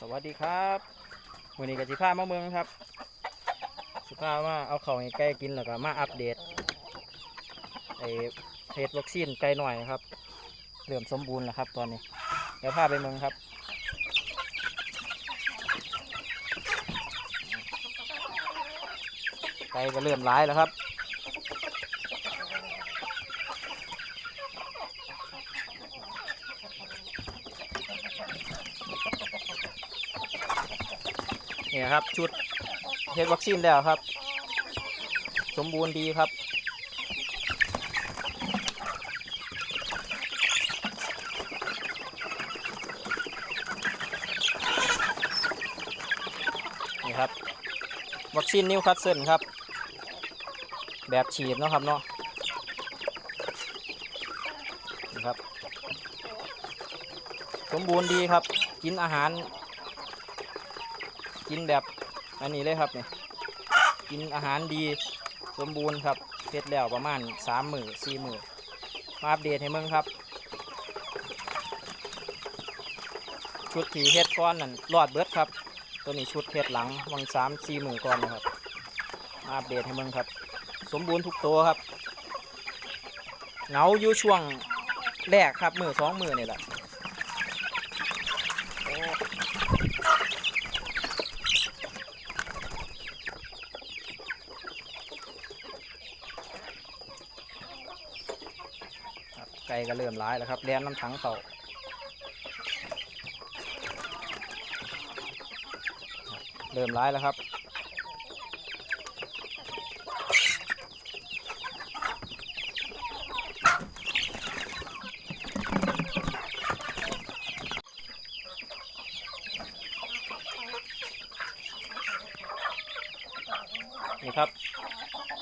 สวัสดีครับวันนี้กับสิพามาเมืองครับ สิพามาเอาเข่าวให้ไก่กินแล้วก็มาอัปเดตไอเพจวัคซีนไก่หน่อยครับเริ่มสมบูรณ์แล้วครับตอนนี้ เดี๋ยวพาไปเมืองครับไก่ก็เริ่มร้ายแล้วครับ นี่นะครับชุดเฮ็ดวัคซีนแล้วครับ สมบูรณ์ดีครับ นี่ครับ วัคซีนนิวคัสเซิลครับ แบบฉีดเนาะครับเนาะนี่ครับ สมบูรณ์ดีครับ กินอาหาร กินแบบอันนี้เลยครับเนี่ยกินอาหารดีสมบูรณ์ครับเสร็จแล้วประมาณสามหมื่นสี่หมื่นมาอัปเดตให้มึงครับ ชุดทีเฮ็ดก้อนนั่นรอดเบิดครับ ตัวนี้ชุดเฮ็ดหลังวังสามสี่หมื่นก้อนนะครับมาอัปเดตให้มึงครับ สมบูรณ์ทุกตัวครับเหงาอยู่ช่วงแรกครับมือสองมือนี่แหละโอ้ ครับไก่ก็เริ่มร้ายแล้วครับเลี้ยนน้ำถังเขาเริ่มร้ายแล้วครับนี่ครับ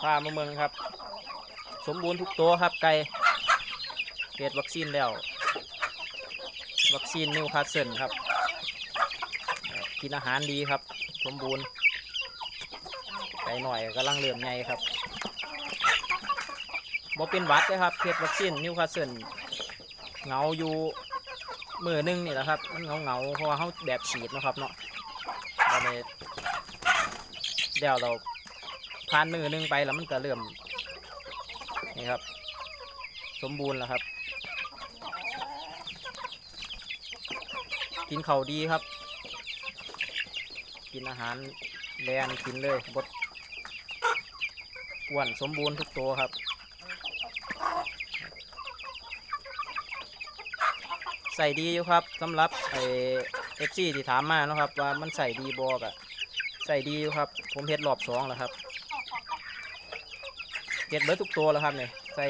พามาเมืองครับ สมบูรณ์ทุกตัวครับไก่ เก็ดวัคซีนแล้ว วัคซีนนิวคาสเซิลครับ กินอาหารดีครับ สมบูรณ์ไก่หน่อยกำลังเริ่อมใหญ่ครับบ่เป็นวัดเลยครับเก็ดวัคซีนนิวคาสเซิลเงาอยู่มือหนึงนี่แหละครับ มันเงาเงาเพราะว่าเขาแบบฉีดนะครับเนาะตอนนี้เดี๋ยวเราผ่านมือหนึงไปแล้วมันก็เริ่มนี่ครับ สมบูรณ์แล้วครับ กินเขาดีครับ กินอาหารแลนกินเลยบดอ้วนสมบูรณ์ทุกตัวครับ ใส่ดีอยู่ครับสำหรับไอเอฟซีที่ถามมาเนะครับ ว่ามันใส่ดีบอกอะใส่ดีอยู่ครับ ผมเฮ็ดรอบสองแล้วครับเฮ็ดเบิดทุกตัวแล้วครับเนี่ยใส่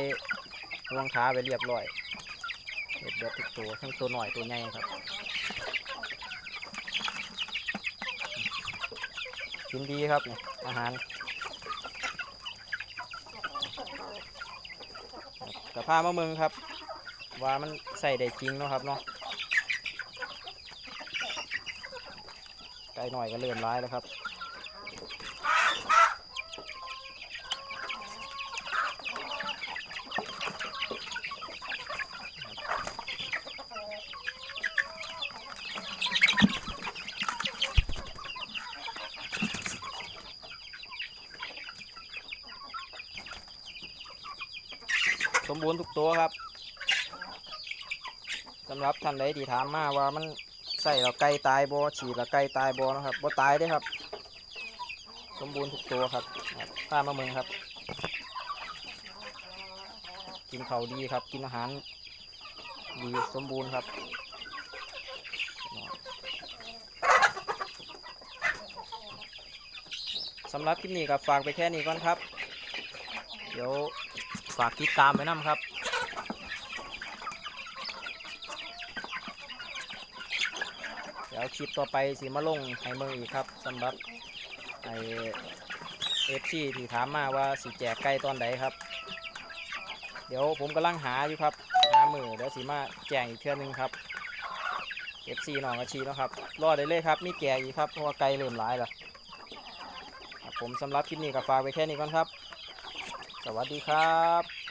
วางขาไปเรียบร้อย เด็ดเด็ดทุกตัวทั้งตัวหน่อยตัวใหญ่ครับกินดีครับเนี่ยอาหารแต่พามาเมืองครับ ว่ามันใส่ได้จริงเนาะครับเนาะไก่หน่อยก็เริ่มร้ายแล้วครับ สมบูรณ์ทุกตัวครับสำหรับท่านใดที่ถามมาว่ามันใส่แล้วไก่ตายบ่ฉีดแล้วไก่ตายบ่นะครับบ่ตายเด้ครับ สมบูรณ์ทุกตัวครับครับพามาเมืองครับ กินเขาดีครับ กินอาหารดีสมบูรณ์ครับสำหรับคลิปนี้ก็ฝากไปแค่นี้ก่อนครับ เดี๋ยว ฝากติดตามไว้น้ำครับเดี๋ยวคลิปต่อไปสิมาลงให้เมืองอีกครับสำหรับไอเอฟซีที่ถามมาว่าสิแจกไก่ตอนใดครับ เดี๋ยวผมกำลังหาอยู่ครับหามือเดี๋ยวสิมาแจกอีกเทื่อนึงครับเอฟซีหนองอาชีนะครับ รอดได้เลยครับ มีแจกอีกครับ เพราะว่าไก่เริ่มหลายแล้วผมสำหรับคลิปนี้ก็ฝากไว้แค่นี้ก่อนครับ สวัสดีครับ